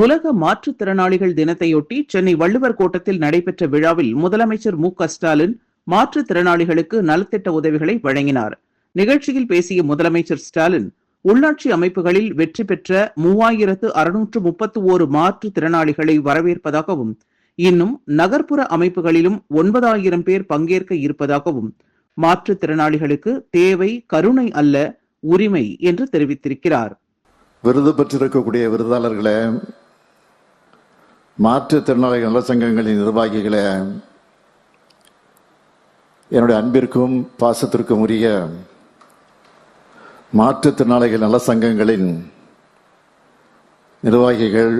உலக மாற்றுத்திறனாளிகள் தினத்தையொட்டி சென்னை வள்ளுவர் கோட்டத்தில் நடைபெற்ற விழாவில் முதலமைச்சர் மு க ஸ்டாலின் மாற்றுத்திறனாளிகளுக்கு நலத்திட்ட உதவிகளை வழங்கினார். நிகழ்ச்சியில் பேசிய முதலமைச்சர் ஸ்டாலின் உள்ளாட்சி அமைப்புகளில் வெற்றி பெற்ற மூவாயிரத்து அறுநூற்று முப்பத்து ஓரு மாற்றுத்திறனாளிகளை வரவேற்பதாகவும் இன்னும் நகர்ப்புற அமைப்புகளிலும் ஒன்பதாயிரம் பேர் பங்கேற்க இருப்பதாகவும் மாற்றுத்திறனாளிகளுக்கு தேவை கருணை அல்ல உரிமை என்று தெரிவித்திருக்கிறார். விருது பெற்றிருக்கக்கூடிய விருதாளர்களே மாற்றுத்திறனாளிகள் நலச்சங்கங்களின் சங்கங்களின் என்னுடைய அன்பிற்கும் பாசத்திற்கும் உரிய மாற்றுத்திறனாளிகள் நல சங்கங்களின் நிர்வாகிகள்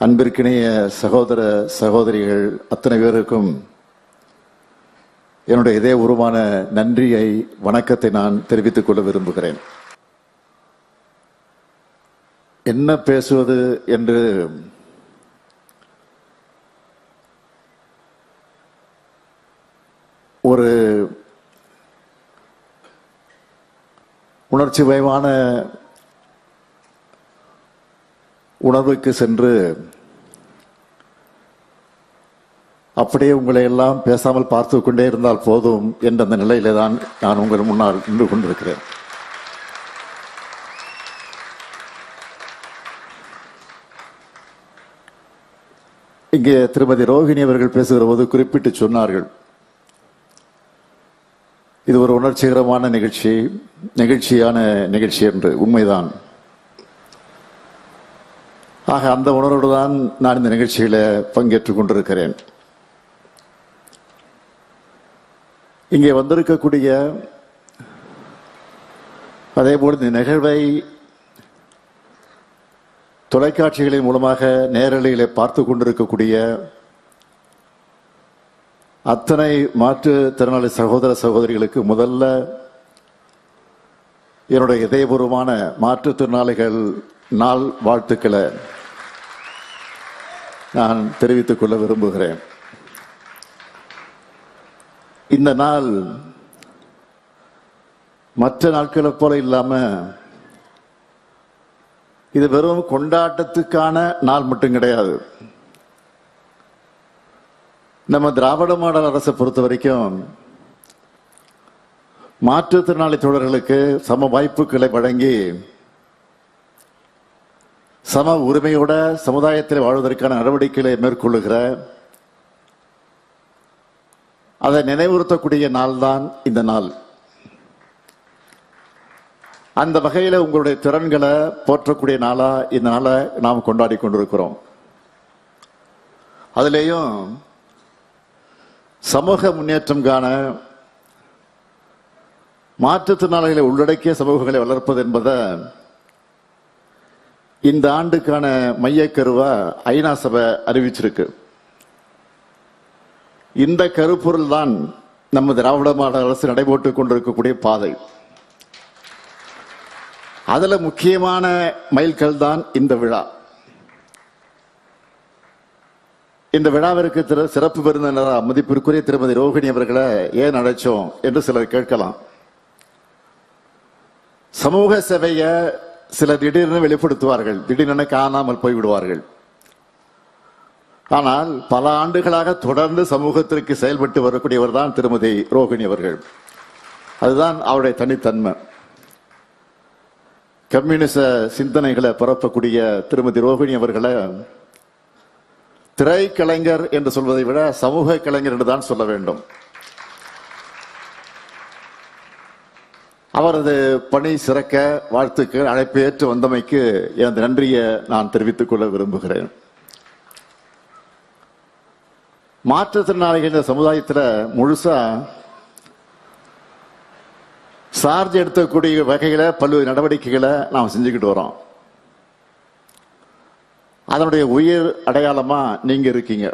அன்பிற்கிணைய சகோதர சகோதரிகள் அத்தனை பேருக்கும் என்னுடைய இதே உருவான நன்றியை வணக்கத்தை நான் தெரிவித்துக் கொள்ள விரும்புகிறேன். என்ன பேசுவது என்று ஒரு உணர்ச்சி வயமான உணர்வுக்கு சென்று அப்படியே உங்களை எல்லாம் பேசாமல் பார்த்து கொண்டே இருந்தால் போதும் என்ற அந்த நிலையில தான் நான் உங்கள் முன்னால் நின்று கொண்டிருக்கிறேன். இங்கே திருமதி ரோஹிணி அவர்கள் பேசுகிற போது குறிப்பிட்டு சொன்னார்கள். இது ஒரு உணர்ச்சிகரமான நிகழ்ச்சி நிகழ்ச்சியான நிகழ்ச்சி என்று உண்மைதான். ஆக அந்த உணர்வோடு தான் நான் இந்த நிகழ்ச்சியில் பங்கேற்றுக் கொண்டிருக்கிறேன். இங்கே வந்திருக்கக்கூடிய அதே போல் இந்த நிகழ்வை தொலைக்காட்சிகளின் மூலமாக நேரலையில் பார்த்து கொண்டிருக்கக்கூடிய அத்தனை மாற்றுத்திறனாளி சகோதர சகோதரிகளுக்கு முதல்ல என்னுடைய இதயபூர்வமான மாற்றுத்திறனாளிகள் நாள் வாழ்த்துக்களை நான் தெரிவித்துக் கொள்ள விரும்புகிறேன். இந்த நாள் மற்ற நாட்களை போல இல்லாம இது வெறும் கொண்டாட்டத்துக்கான நாள் மட்டும் கிடையாது. நம்ம திராவிட மாடல் அரசை பொறுத்த வரைக்கும் மாற்றுத்திறனாளி தோழர்களுக்கு சம வாய்ப்புகளை வழங்கி சம உரிமையோட சமுதாயத்தில் வாழ்வதற்கான நடவடிக்கைகளை மேற்கொள்ளுகிற அதை நினைவுறுத்தக்கூடிய நாள் தான் இந்த நாள். அந்த வகையில் உங்களுடைய திறன்களை போற்றக்கூடிய நாளா இந்த நாளை நாம் கொண்டாடி கொண்டிருக்கிறோம். அதுலேயும் சமூக முன்னேற்றம் காண மாற்றுத்திறனாளிகளை உள்ளடக்கிய சமூகங்களை வளர்ப்பது என்பதை இந்த ஆண்டுக்கான மையக்கருவா ஐநா சபை அறிவிச்சிருக்கு. இந்த கருப்பொருள் தான் நம்ம திராவிட மாடல் அரசு நடைபெற்றுக் கொண்டிருக்கக்கூடிய பாதை. அதில் முக்கியமான மைல்கல் தான் இந்த விழா. இந்த விழாவிற்கு திரு சிறப்பு விருந்தினராக மதிப்பிற்குரிய திருமதி ரோகிணி அவர்களை ஏன் அழைச்சோம் என்று சிலர் கேட்கலாம். சமூக சேவைய சிலர் திடீர்னு வெளிப்படுத்துவார்கள். திடீரென காணாமல் போய்விடுவார்கள். ஆனால் பல ஆண்டுகளாக தொடர்ந்து சமூகத்திற்கு செயல்பட்டு வரக்கூடியவர் தான் திருமதி ரோகிணி அவர்கள். அதுதான் அவருடைய தனித்தன்மை. கம்யூனிச சிந்தனைகளை பரப்பக்கூடிய திருமதி ரோகிணி அவர்களை திரைக்கலைஞர் என்று சொல்வதை விட சமூக கலைஞர் என்று தான் சொல்ல வேண்டும். அவரது பணி சிறக்க வாழ்த்துக்கு அழைப்பு ஏற்று வந்தமைக்கு எனது நன்றியை நான் தெரிவித்துக் கொள்ள விரும்புகிறேன். மாற்றுத்திறனாளிகள் இந்த சமுதாயத்தில் முழுசா சார்ஜ் எடுக்கக்கூடிய வகைகளை பல்வேறு நடவடிக்கைகளை நாம் செஞ்சுக்கிட்டு வரோம். அதனுடைய உயிர் அடையாளமா நீங்க இருக்கீங்க.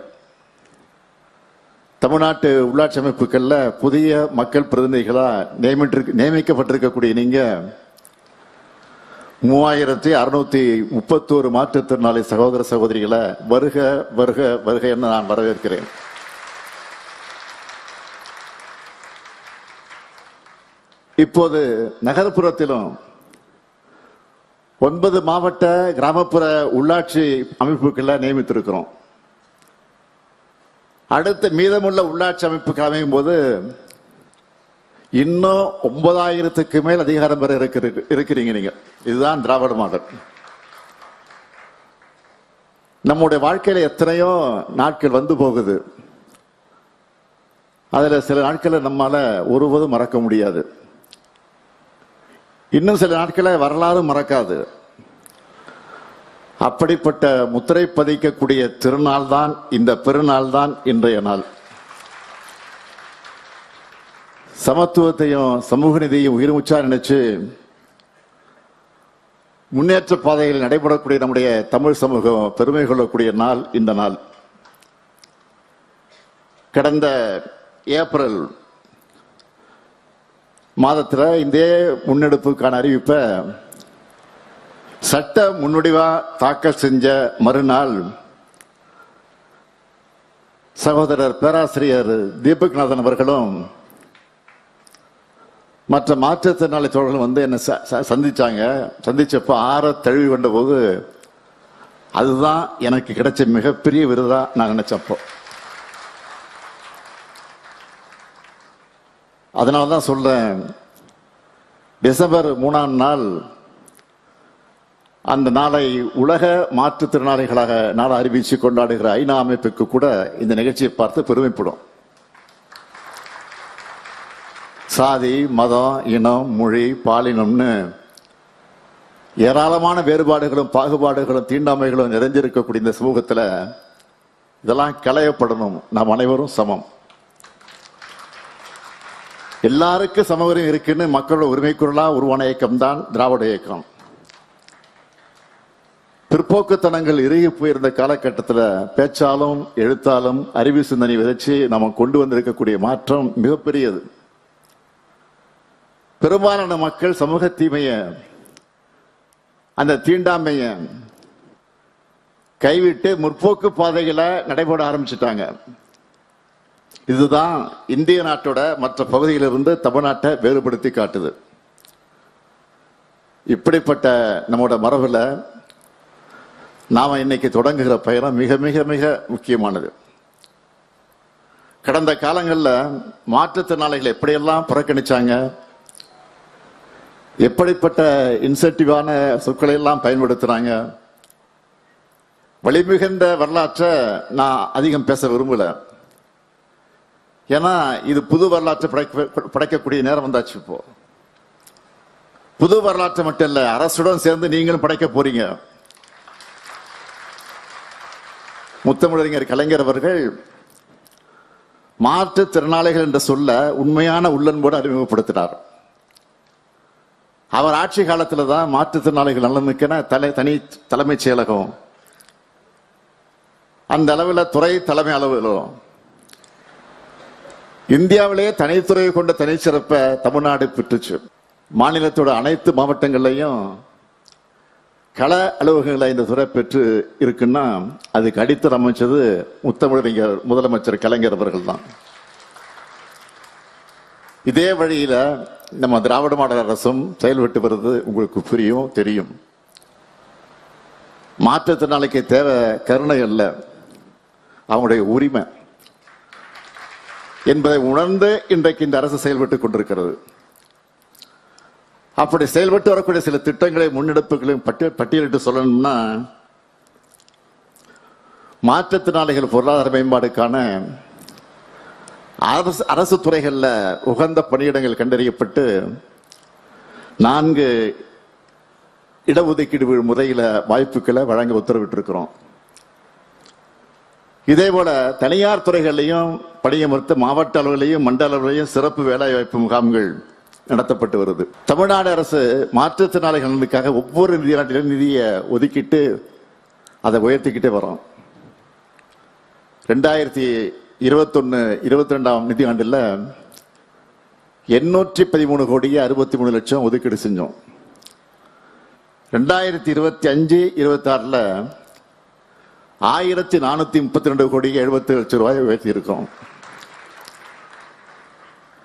தமிழ்நாட்டு உள்ளாட்சி அமைப்புகளில் புதிய மக்கள் பிரதிநிதிகளா நியமிட்டு நியமிக்கப்பட்டிருக்கக்கூடிய நீங்க மூவாயிரத்தி அறுநூத்தி முப்பத்தோரு மாற்றுத்திறனாளி சகோதர சகோதரிகளை வருக வருக வருக என்று நான் வரவேற்கிறேன். இப்போது நகர்ப்புறத்திலும் ஒன்பது மாவட்ட கிராமப்புற உள்ளாட்சி அமைப்புகளை நியமித்திருக்கிறோம். அடுத்த மீதமுள்ள உள்ளாட்சி அமைப்புக்கு அமையும் போது இன்னும் ஒன்பதாயிரத்துக்கு மேல் அதிகாரம் பெற இருக்கிறீங்க நீங்க. இதுதான் திராவிட மாடல். நம்முடைய வாழ்க்கையில எத்தனையோ நாட்கள் வந்து போகுது. அதில் சில நாட்களை நம்மால ஒருபோதும் மறக்க முடியாது. இன்னும் சில நாட்களை வரலாறு மறக்காது. அப்படிப்பட்ட முத்திரை பதிக்கக்கூடிய திருநாள் தான் இந்த பெருநாள் தான் இன்றைய நாள். சமத்துவத்தையும் சமூக நீதியையும் உயிர் நினைச்சு முன்னேற்ற பாதையில் நடைபெறக்கூடிய நம்முடைய தமிழ் சமூகம் பெருமை கொள்ளக்கூடிய நாள் இந்த நாள். கடந்த ஏப்ரல் மாதத்தில் இந்த முன்னெடுப்புக்கான அறிவிப்பை சட்ட முன்வடிவா தாக்கல் செஞ்ச மறுநாள் சகோதரர் பேராசிரியர் தீபக்நாதன் அவர்களும் மற்ற மாற்றுத்திறனாளி தோழர்கள் வந்து என்னை ச- ச- சந்திச்சாங்க. சந்திச்சப்போ ஆற தழுவி கொண்ட போது அதுதான் எனக்கு கிடைச்ச மிகப்பெரிய விருதா நான் நினைச்சப்போ. அதனால தான் சொல்றேன். டிசம்பர் மூணாம் நாள் அந்த நாளை உலக மாற்றுத்திறனாளிகளாக நாளை அறிவிச்சு கொண்டாடுகிற ஐநா அமைப்புக்கு கூட இந்த நிகழ்ச்சியை பார்த்து பெருமைப்படும். சாதி மதம் இனம் மொழி பாலினம்னு ஏராளமான வேறுபாடுகளும் பாகுபாடுகளும் தீண்டாமைகளும் நிறைஞ்சிருக்கக்கூடிய இந்த சமூகத்தில் இதெல்லாம் களையப்படணும். நாம் அனைவரும் சமம். எல்லாருக்கும் சம உரிமை இருக்குன்னு மக்களோட உரிமை குரலா உருவான இயக்கம் தான் திராவிட இயக்கம். பிற்போக்குத்தனங்கள் இறுகி போயிருந்த காலகட்டத்தில் பேச்சாலும் எழுத்தாலும் அறிவு சிந்தனை விதைச்சு நம்ம கொண்டு வந்திருக்கக்கூடிய மாற்றம் மிகப்பெரியது. பெரும்பாலான மக்கள் சமூக தீமைய அந்த தீண்டாமைய கைவிட்டு முற்போக்கு பாதைகளை நடைபெற ஆரம்பிச்சிட்டாங்க. இதுதான் இந்திய நாட்டோட மற்ற பகுதியிலிருந்து தமிழ்நாட்டை வேறுபடுத்தி காட்டுது. இப்படிப்பட்ட நம்மோட மரபில் நாம் இன்னைக்கு தொடங்குகிற பயணம் மிக மிக மிக முக்கியமானது. கடந்த காலங்களில் மாற்றுத்திறனாளிகள் எப்படியெல்லாம் புறக்கணிச்சாங்க எப்படிப்பட்ட இன்சென்டிவான சொற்களை எல்லாம் பயன்படுத்துகிறாங்க வழிமிகுந்த வரலாற்றை நான் அதிகம் பேச விரும்பலை. ஏன்னா இது புது வரலாற்றை படைக்க படைக்கக்கூடிய நேரம் வந்தாச்சு இப்போ. புது வரலாற்றை மட்டும் இல்லை அரசுடன் சேர்ந்து நீங்களும் படைக்க போறீங்க. முத்தமிழறிஞர் கலைஞர் அவர்கள் மாற்றுத்திறனாளிகள் என்ற சொல்ல உண்மையான உள்ளன்போடு அறிமுகப்படுத்தினார். அவர் ஆட்சி காலத்தில் தான் மாற்றுத்திறனாளிகள் நலனுக்கென தலை தனி தலைமைச் செயலகம் அந்த அளவில் துறை தலைமை அலுவலகம் இந்தியாவிலேயே தனித்துறையை கொண்ட தனிச்சிறப்பை தமிழ்நாடு பெற்றுச்சு. மாநிலத்தோட அனைத்து மாவட்டங்கள்லையும் கள அலுவலகங்களை இந்த துறை பெற்று இருக்குன்னா அதுக்கு அடித்தர் அமைச்சது முத்தமிழறிஞர் முதலமைச்சர் கலைஞர் அவர்கள் தான் இதே வழியில் நம்ம திராவிட மாடல் அரசும் செயல்பட்டு வருது உங்களுக்கு புரியும் தெரியும். மாற்றுத்திறனாளிக்கு தேவை கருணை அல்ல அவங்களுடைய உரிமை. என்பதை உணர்ந்து இன்றைக்கு இந்த அரசு செயல்பட்டுக் கொண்டிருக்கிறது. அப்படி செயல்பட்டு வரக்கூடிய சில திட்டங்களை முன்னெடுப்புகளையும் பட்டியல் பட்டியலிட்டு சொல்லணும்னா மாற்றுத்திறனாளிகள் பொருளாதார மேம்பாடுக்கான அரசு அரசு துறைகளில் உகந்த பணியிடங்கள் கண்டறியப்பட்டு நான்கு இடஒதுக்கீடு முறையில் வாய்ப்புகளை வழங்க உத்தரவிட்டிருக்கிறோம். இதே போல தனியார் துறைகளிலையும் பணியமர்த்த மாவட்ட அளவிலையும் மண்டல அளவிலையும் சிறப்பு வேலைவாய்ப்பு முகாம்கள் நடத்தப்பட்டு வருது. தமிழ்நாடு அரசு மாற்றுத்திறனாளிகள் நலனுக்காக ஒவ்வொரு நிதியாண்டிலும் நிதியை ஒதுக்கிட்டு அதை உயர்த்திக்கிட்டே வரோம். ரெண்டாயிரத்தி இருபத்தொன்னு இருபத்தி ரெண்டாம் நிதியாண்டில் எண்ணூற்றி பதிமூணு கோடியே அறுபத்தி மூணு லட்சம் ஒதுக்கீடு செஞ்சோம். ரெண்டாயிரத்தி இருபத்தி அஞ்சு இருபத்தாறில் ஆயிரத்தி நானூத்தி முப்பத்தி ரெண்டு கோடி எழுபத்தி லட்சம் ரூபாய் உயர்த்தி இருக்கோம்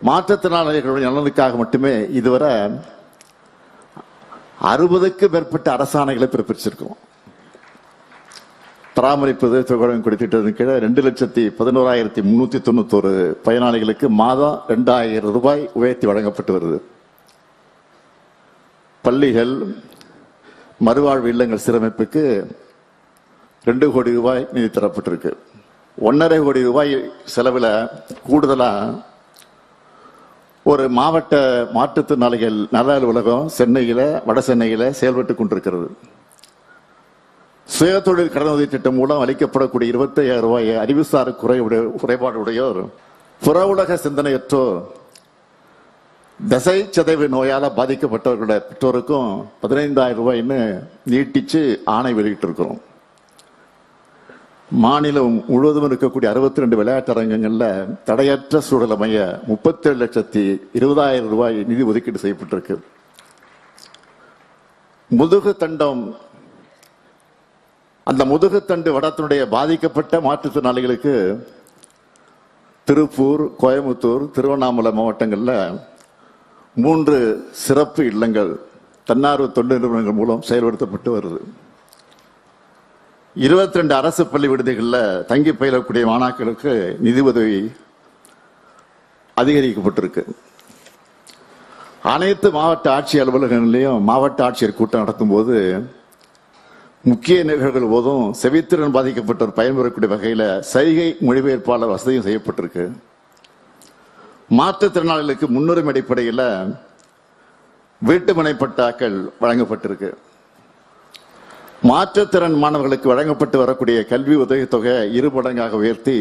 மாற்றுத்திறனாளிகளுடைய நலனுக்காக மட்டுமே இதுவரை அறுபதுக்கு மேற்பட்ட அரசாணைகளை பிறப்பிச்சிருக்கோம். பராமரிப்பது தொகைடன் குடித்திட்டத்தின் கீழே ரெண்டு லட்சத்தி பதினோராயிரத்தி முன்னூத்தி தொண்ணூத்தோரு பயனாளிகளுக்கு மாதம் ரெண்டாயிரம் ரூபாய் உயர்த்தி வழங்கப்பட்டு வருது. பள்ளிகள் மறுவாழ்வு இல்லங்கள் சீரமைப்புக்கு ரெண்டு கோடி ரூபாய் நிதி தரப்பட்டிருக்கு. ஒன்றரை கோடி ரூபாய் செலவில் கூடுதலாக ஒரு மாவட்ட மாற்றுத்திறனாளிகள் நல அலுவலகம் சென்னையில் வட சென்னையில் செயல்பட்டு கொண்டிருக்கிறது. சுயதொழில் கடனுதவி திட்டம் மூலம் அளிக்கப்படக்கூடிய இருபத்தையாயிரம் ரூபாயை அறிவுசார் குறைவுடைய குறைபாடுடையோர் புற உலக சிந்தனையற்றோர் தசை சதவி நோயால் பாதிக்கப்பட்டவர்களோட பெற்றோருக்கும் பதினைந்தாயிரம் ரூபாய்ன்னு நீட்டிச்சு ஆணை வெளியிட்டிருக்கிறோம். மாநிலம் முழுவதும் இருக்கக்கூடிய அறுபத்தி ரெண்டு விளையாட்டு அரங்கங்களில் தடையற்ற சூழல் அமைய முப்பத்தேழு லட்சத்தி இருபதாயிரம் ரூபாய் நிதி ஒதுக்கீடு செய்யப்பட்டிருக்கு. முதுகு தண்டம் அந்த முதுகுத்தண்டு வடத்தினுடைய பாதிக்கப்பட்ட மாற்றுத்திறனாளிகளுக்கு திருப்பூர் கோயம்புத்தூர் திருவண்ணாமலை மாவட்டங்களில் மூன்று சிறப்பு இல்லங்கள் தன்னார்வ தொண்டு நிறுவனங்கள் மூலம் செயல்படுத்தப்பட்டு வருது. இருபத்தி ரெண்டு அரசு பள்ளி விடுதிகளில் தங்கி பயிலக்கூடிய மாணாக்களுக்கு நிதி உதவி அதிகரிக்கப்பட்டிருக்கு. அனைத்து மாவட்ட ஆட்சி அலுவலகங்களிலையும் மாவட்ட ஆட்சியர் கூட்டம் நடத்தும் போது முக்கிய நிகழ்வுகள் போதும் செவித்திறன் பாதிக்கப்பட்டோர் பயன்பெறக்கூடிய வகையில் சைகை மொழிபெயர்ப்பாளர் வசதியும் செய்யப்பட்டிருக்கு. மாற்றுத்திறனாளிகளுக்கு முன்னுரிமை அடிப்படையில் வீட்டுமனை பட்டாக்கள் வழங்கப்பட்டிருக்கு. மாற்றுத்திறன் மாணவர்களுக்கு வழங்கப்பட்டு வரக்கூடிய கல்வி உதவித்தொகை இரு மடங்காக உயர்த்தி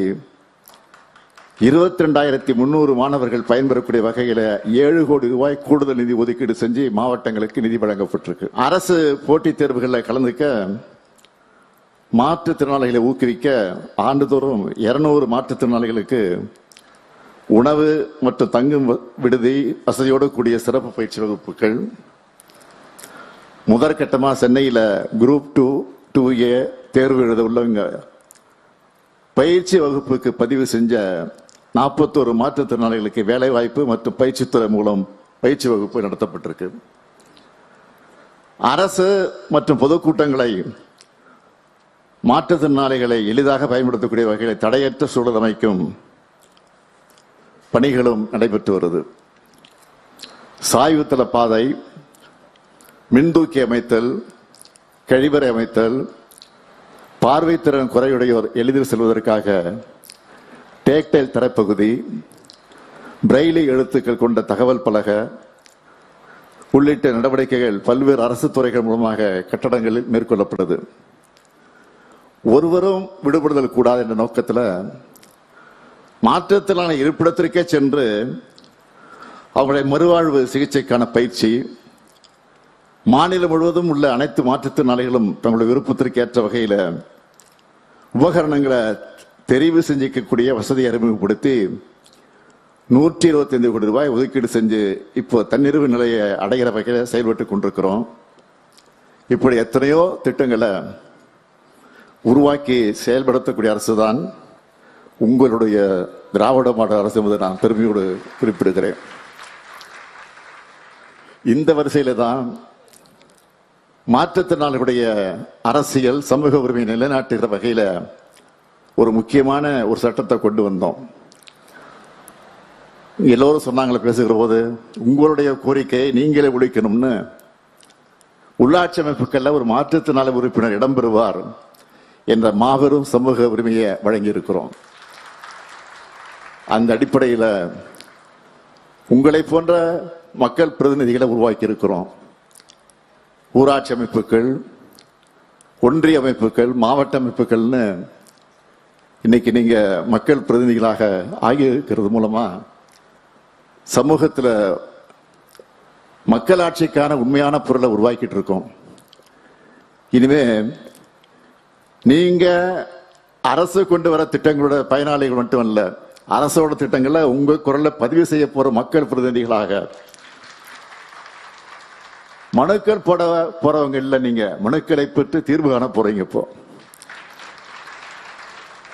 இருபத்தி ரெண்டாயிரத்தி முன்னூறு மாணவர்கள் பயன்பெறக்கூடிய வகையில் ஏழு கோடி ரூபாய் கூடுதல் நிதி ஒதுக்கீடு செஞ்சு மாவட்டங்களுக்கு நிதி வழங்கப்பட்டிருக்கு. அரசு போட்டித் தேர்வுகளில் கலந்துக்க மாற்றுத்திறனாளிகளை ஊக்குவிக்க ஆண்டுதோறும் இருநூறு மாற்றுத்திறனாளிகளுக்கு உணவு மற்றும் தங்கும் விடுதி வசதியோடு கூடிய சிறப்பு பயிற்சி வகுப்புகள் முதற்கட்டமாக சென்னையில் குரூப் டூ டூ ஏ தேர்வு எழுத உள்ளவங்க பயிற்சி வகுப்புக்கு பதிவு செஞ்ச நாற்பத்தோரு மாற்றுத்திறனாளிகளுக்கு வேலைவாய்ப்பு மற்றும் பயிற்சித்துறை மூலம் பயிற்சி வகுப்பு நடத்தப்பட்டிருக்கு. அரசு மற்றும் பொதுக்கூட்டங்களை மாற்றுத்திறனாளிகளை எளிதாக பயன்படுத்தக்கூடிய வகையில் தடையற்ற சூழல் அமைக்கும் பணிகளும் நடைபெற்று வருது. சாய்வுத்தள பாதை மின்தூக்கி அமைத்தல் கழிவறை அமைத்தல் பார்வைத்திறன் குறையுடையோர் எளிதில் செல்வதற்காக டேக்டைல் தரப்பகுதி பிரெய்லி எழுத்துக்கள் கொண்ட தகவல் பலக உள்ளிட்ட நடவடிக்கைகள் பல்வேறு அரசு துறைகள் மூலமாக கட்டடங்களில் மேற்கொள்ளப்படுது. ஒருவரும் விடுபடுதல் கூடாது என்ற நோக்கத்தில் மாற்றத்திலான இருப்பிடத்திற்கே சென்று அவருடைய மறுவாழ்வு சிகிச்சைக்கான பயிற்சி மாநிலம் முழுவதும் உள்ள அனைத்து மாற்றுத்திறனாளிகளும் தங்களுடைய விருப்பத்திற்கு ஏற்ற வகையில் உபகரணங்களை தெரிவு செஞ்சிக்கக்கூடிய வசதியை அறிமுகப்படுத்தி நூற்றி இருபத்தைந்து கோடி ரூபாய் ஒதுக்கீடு செஞ்சு இப்போ தன்னிறைவு நிலையை அடைகிற வகையில் செயல்பட்டு கொண்டிருக்கிறோம். இப்படி எத்தனையோ திட்டங்களை உருவாக்கி செயல்படுத்தக்கூடிய அரசு தான் உங்களுடைய திராவிட மாடல் அரசு என்பதை நான் பெருமையோடு குறிப்பிடுகிறேன். இந்த வரிசையில் தான் மாற்றுத்திறனாளிகளுடைய அரசியல் சமூக உரிமை நிலைநாட்டுகிற வகையில் ஒரு முக்கியமான ஒரு சட்டத்தை கொண்டு வந்தோம். எல்லோரும் சொன்னாங்களே பேசுகிற போது உங்களுடைய கோரிக்கையை நீங்களே ஒழிக்கணும்னு. உள்ளாட்சி அமைப்புகளில் ஒரு மாற்றுத்திறனாளி உறுப்பினர் இடம்பெறுவார் என்ற மாபெரும் சமூக உரிமையை வழங்கியிருக்கிறோம். அந்த அடிப்படையில் உங்களை போன்ற மக்கள் பிரதிநிதிகளை உருவாக்கி இருக்கிறோம் ஊராட்சி அமைப்புகள் ஒன்றிய அமைப்புகள் மாவட்ட அமைப்புகள்னு இன்னைக்கு நீங்க மக்கள் பிரதிநிதிகளாக ஆகி இருக்கிறது மூலமா சமூகத்தில் மக்களாட்சிக்கான உண்மையான பொருளை உருவாக்கிட்டு இருக்கோம். இனிமே நீங்க அரசு கொண்டு வர திட்டங்களோட பயனாளிகள் மட்டும் அல்ல அரசோட திட்டங்களை உங்கள் குரலை பதிவு செய்ய போற மக்கள் பிரதிநிதிகளாக மனுக்கள் போட போறவங்க இல்லை நீங்க. மனுக்களை பெற்று தீர்வு காண போறீங்க இப்போ.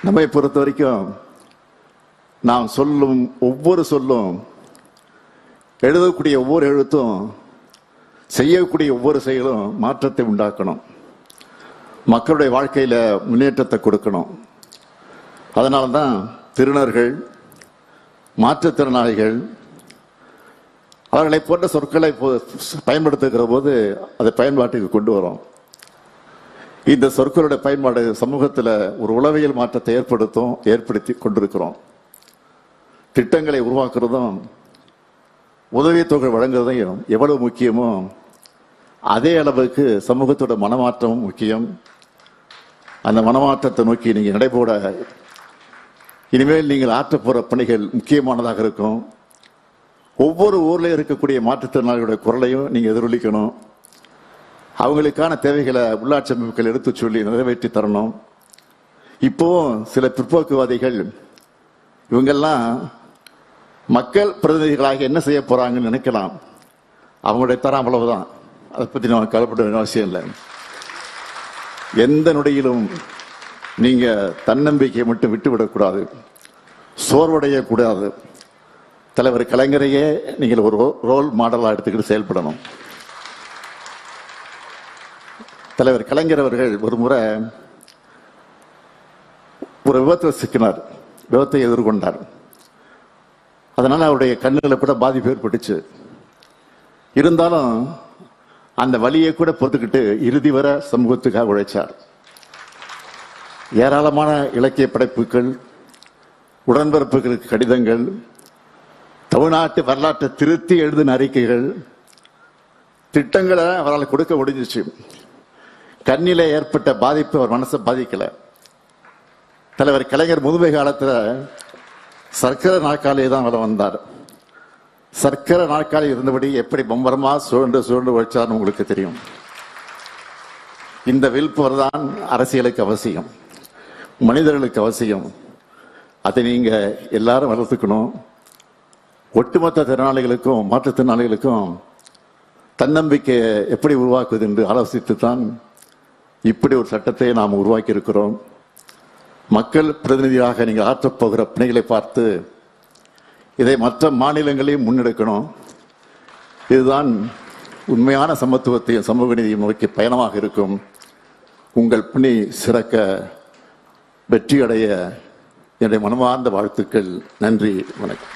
நம்மை பொறுத்த வரைக்கும் நாம் சொல்லும் ஒவ்வொரு சொல்லும் எழுதக்கூடிய ஒவ்வொரு எழுத்தும் செய்யக்கூடிய ஒவ்வொரு செயலும் மாற்றத்தை உண்டாக்கணும். மக்களுடைய வாழ்க்கையில் முன்னேற்றத்தை கொடுக்கணும். அதனால தான் திருநர்கள் மாற்றுத்திறனாளிகள் அவர்களை போன்ற சொற்களை போ- பயன்படுத்துகிற போது அதை பயன்பாட்டுக்கு கொண்டு வரோம். இந்த சொற்களுடைய பயன்பாடு சமூகத்தில் ஒரு உளவியல் மாற்றத்தை ஏற்படுத்தும் ஏற்படுத்தி கொண்டிருக்கிறோம். திட்டங்களை உருவாக்குறதும் உதவித்தொகை வழங்குறதையும் எவ்வளவு முக்கியமோ அதே அளவுக்கு சமூகத்தோட மனமாற்றமும் முக்கியம். அந்த மனமாற்றத்தை நோக்கி நீங்கள் நடைபோட இனிமேல் நீங்கள் ஆற்றப்போகிற பணிகள் முக்கியமானதாக இருக்கும். ஒவ்வொரு ஊர்ல இருக்கக்கூடிய மாற்றுத்திறனாளிகளுடைய குரலையும் நீங்க எதிரொலிக்கணும். அவங்களுக்கான தேவைகளை உள்ளாட்சி அமைப்புகள் எடுத்து சொல்லி நிறைவேற்றி தரணும். இப்போவும் சில பிற்போக்குவாதிகள் இவங்கெல்லாம் மக்கள் பிரதிநிதிகளாக என்ன செய்ய போறாங்கன்னு நினைக்கலாம். அவங்களுடைய தரம் அவ்வளவுதான். அதை பத்தி நம்ம கவலைப்பட வேண்டிய அவசியம் இல்லை. எந்த நொடியிலும் நீங்க தன்னம்பிக்கையை மட்டும் விட்டு விடக்கூடாது சோர்வடைய கூடாது. தலைவர் கலைஞரையே நீங்கள் ஒரு ரோல் மாடலாக எடுத்துக்கிட்டு செயல்படணும். தலைவர் கலைஞர் அவர்கள் ஒரு முறை ஒரு விபத்தில் சிக்கினார். விபத்தை எதிர்கொண்டார். அதனால் அவருடைய கண்ணுல கூட பாதிப்பு ஏற்பட்டுச்சு. இருந்தாலும் அந்த வழியை கூட பொறுத்துக்கிட்டு இறுதி வர சமூகத்துக்காக உழைச்சார். ஏராளமான இலக்கிய படைப்புகள் உடன்பிறப்புகளுக்கு கடிதங்கள் தமிழ்நாட்டு வரலாற்றை திருத்தி எழுதின அறிக்கைகள் திட்டங்களை அவரால் கொடுக்க முடிஞ்சிச்சு. கண்ணில ஏற்பட்ட பாதிப்பு அவர் மனசை பாதிக்கல. தலைவர் கலைஞர் முதுமை காலத்தில் சர்க்கரை நாற்காலியை தான் அவர் வந்தார். சர்க்கரை நாற்காலி இருந்தபடி எப்படி பம்பரமாக சுழன்று சுழன்று உழைச்சார்னு உங்களுக்கு தெரியும். இந்த விழிப்புணர்வு தான் அரசியலுக்கு அவசியம் மனிதர்களுக்கு அவசியம். அதை நீங்கள் எல்லாரும் வளர்த்துக்கணும். ஒட்டுமொத்த திறனாளிகளுக்கும் மாற்றுத்திறனாளிகளுக்கும் தன்னம்பிக்கையை எப்படி உருவாக்குவது என்று ஆலோசித்து தான் இப்படி ஒரு சட்டத்தை நாம் உருவாக்கி இருக்கிறோம் மக்கள் பிரதிநிதியாக நீங்கள் ஆற்றப்போகிற பணிகளை பார்த்து இதை மற்ற மாநிலங்களையும் முன்னெடுக்கணும். இதுதான் உண்மையான சமத்துவத்தையும் சமூக நீதியும் நோக்கி பயணமாக இருக்கும். உங்கள் பணி சிறக்க வெற்றியடைய என்னுடைய மனமார்ந்த வாழ்த்துக்கள். நன்றி வணக்கம்.